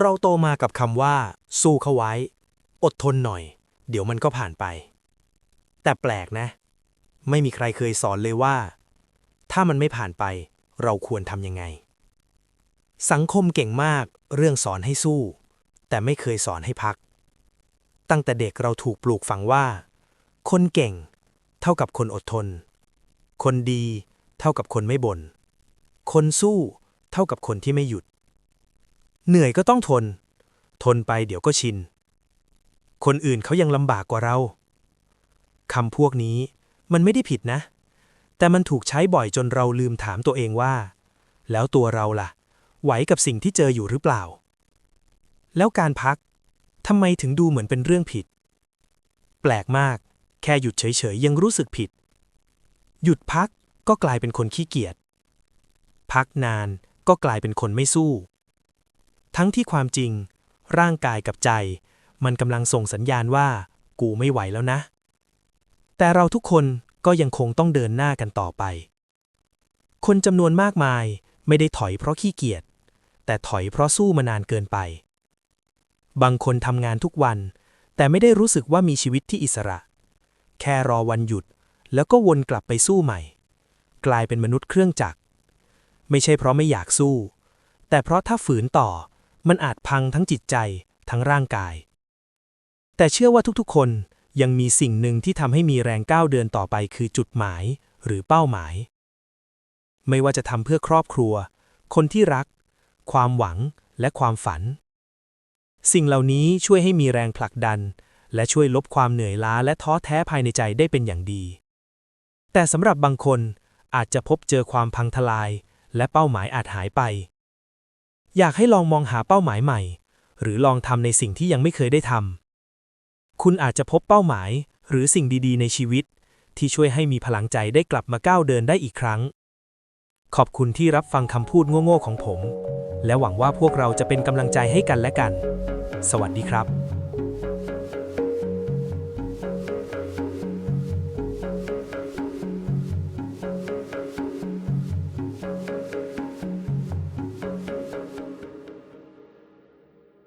เราโตมากับคำว่า สู้เขาไว้ อดทนหน่อย เดี๋ยวมันก็ผ่านไป แต่แปลกนะ ไม่มีใครเคยสอนเลยว่า ถ้ามันไม่ผ่านไป เราควรทำยังไง สังคมเก่งมากเรื่องสอนให้สู้ แต่ไม่เคยสอนให้พัก ตั้งแต่เด็กเราถูกปลูกฝังว่า คนเก่ง เท่ากับคนอดทน คนดี เท่ากับคนไม่บน่นคนสู้ เท่ากับคนที่ไม่หยุด เหนื่อยก็ต้องทน ทนไปเดี๋ยวก็ชิน คนอื่นเขายังลำบากกว่าเราคำพวกนี้มันไม่ได้ผิดนะ แต่มันถูกใช้บ่อยจนเราลืมถามตัวเองว่า แล้วตัวเราล่ะ ไหวกับสิ่งที่เจออยู่หรือเปล่า แล้วการพักทำไมถึงดูเหมือนเป็นเรื่องผิด แปลกมาก แค่หยุดเฉยๆยังรู้สึกผิด หยุดพักก็กลายเป็นคนขี้เกียจ พักนานก็กลายเป็นคนไม่สู้ ทั้งที่ความจริง ร่างกายกับใจ มันกำลังส่งสัญญาณว่า กูไม่ไหวแล้วนะ แต่เราทุกคนก็ยังคงต้องเดินหน้ากันต่อไป คนจำนวนมากมายไม่ได้ถอยเพราะขี้เกียจ แต่ถอยเพราะสู้มานานเกินไป บางคนทำงานทุกวัน แต่ไม่ได้รู้สึกว่ามีชีวิตที่อิสระ แค่รอวันหยุดแล้วก็วนกลับไปสู้ใหม่ กลายเป็นมนุษย์เครื่องจักร ไม่ใช่เพราะไม่อยากสู้ แต่เพราะถ้าฝืนต่อ มันอาจพังทั้งจิตใจทั้งร่างกาย แต่เชื่อว่าทุกๆ คนยังมีสิ่งหนึ่งที่ทำให้มีแรงก้าวเดินต่อไปคือจุดหมายหรือเป้าหมาย ไม่ว่าจะทำเพื่อครอบครัว คนที่รัก ความหวังและความฝัน สิ่งเหล่านี้ช่วยให้มีแรงผลักดัน และช่วยลบความเหนื่อยล้าและท้อแท้ภายในใจได้เป็นอย่างดี แต่สำหรับบางคนอาจจะพบเจอความพังทลาย และเป้าหมายอาจหายไป อยากให้ลองมองหาเป้าหมายใหม่ หรือลองทำในสิ่งที่ยังไม่เคยได้ทำคุณอาจจะพบเป้าหมาย หรือสิ่งดีๆ ในชีวิต ที่ช่วยให้มีพลังใจได้กลับมาก้าวเดินได้อีกครั้ง ขอบคุณที่รับฟังคำพูดโง่ๆของผม และหวังว่าพวกเราจะเป็นกำลังใจให้กันและกัน สวัสดีครับ